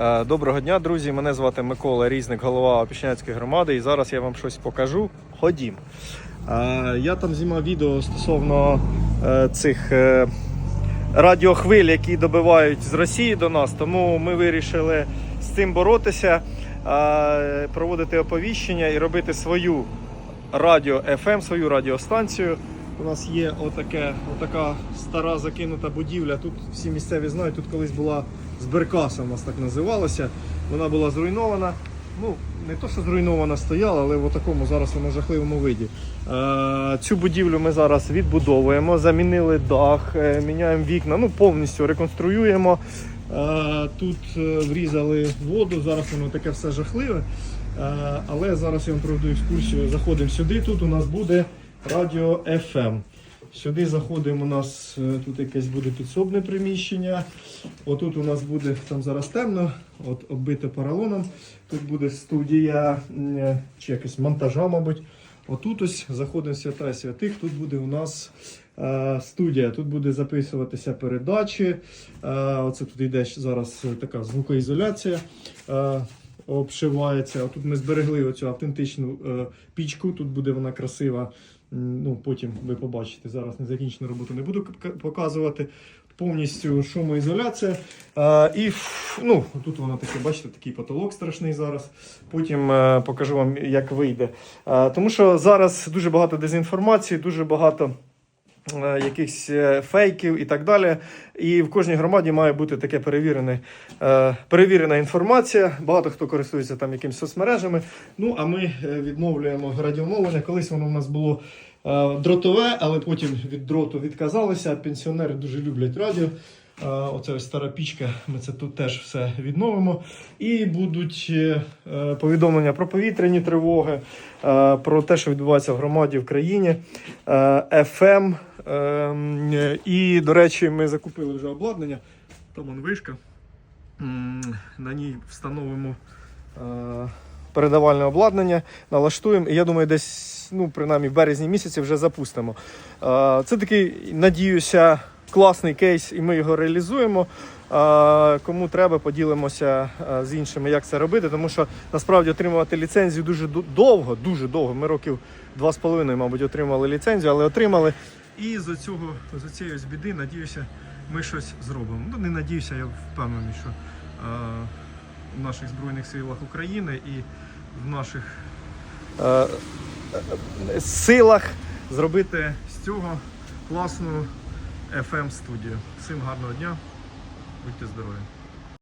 Е, Доброго дня, друзі. Мене звати Микола Різник, голова Опішняцької громади. І зараз я вам щось покажу. Ходім. Е, Я там знімав відео стосовно е, цих радіохвиль, які добивають з Росії до нас. Тому ми вирішили з цим боротися, проводити оповіщення і робити свою радіо FM, свою радіостанцію. У нас є отаке, отака стара закинута будівля. Тут всі місцеві знають, тут колись була зберкаса, у нас так називалося. Вона була зруйнована. Ну, не то, що зруйнована стояла, але в такому зараз вона жахливому виді. Е, цю будівлю ми зараз відбудовуємо, замінили дах, е, міняємо вікна, ну повністю реконструюємо. Е, тут е, врізали воду, зараз воно таке все жахливе. Е, але зараз я вам проведу екскурсію. Заходимо сюди. Тут у нас буде радіо FM. Сюди заходимо, у нас е, тут якесь буде підсобне приміщення. Отут у нас буде, там зараз темно, от оббите поролоном. Тут буде студія е, чи якась монтажа, мабуть. Отут ось заходимо свята святих. Тут буде у нас е, студія. Тут буде записуватися передачі. Е, оце тут йде зараз е, така звукоізоляція. Е, обшивається. Тут ми зберегли оцю автентичну е, пічку. Тут буде вона красива. Ну, потім ви побачите. Зараз незакінчену роботу не буду показувати. Повністю шумоізоляція. А, і ну, тут воно таке, бачите, такий потолок страшний зараз. Потім е, покажу вам, як вийде. А, тому що зараз дуже багато дезінформації, дуже багато якихось е, фейків і так далі. І в кожній громаді має бути таке перевірене, е, перевірена інформація. Багато хто користується там якимись соцмережами. Ну а ми е, відновлюємо радіомовлення. Колись воно в нас було е, дротове, але потім від дроту відказалися. Пенсіонери дуже люблять радіо. Оце ось стара пічка. Ми це тут теж все відновимо. І будуть е, е, повідомлення про повітряні тривоги, е, про те, що відбувається в громаді в країні. FM. Ем, І, до речі, ми закупили вже обладнання. Там вон вишка. На ній встановимо передавальне обладнання, налаштуємо. І я думаю, десь, ну, принаймні, в березні місяці вже запустимо. Це такий, надіюся, класний кейс, і ми його реалізуємо. Кому треба, поділимося е, з іншими, як це робити, тому що насправді отримувати ліцензію дуже довго, дуже довго. Ми років два з половиною, мабуть, отримали ліцензію, але отримали. І з цього з цієї біди, надіюся, ми щось зробимо. Ну, не надіюся, я впевнений, що е, в наших Збройних силах України і в наших е, е, силах зробити з цього класну FM студію. Всім гарного дня, будьте здорові!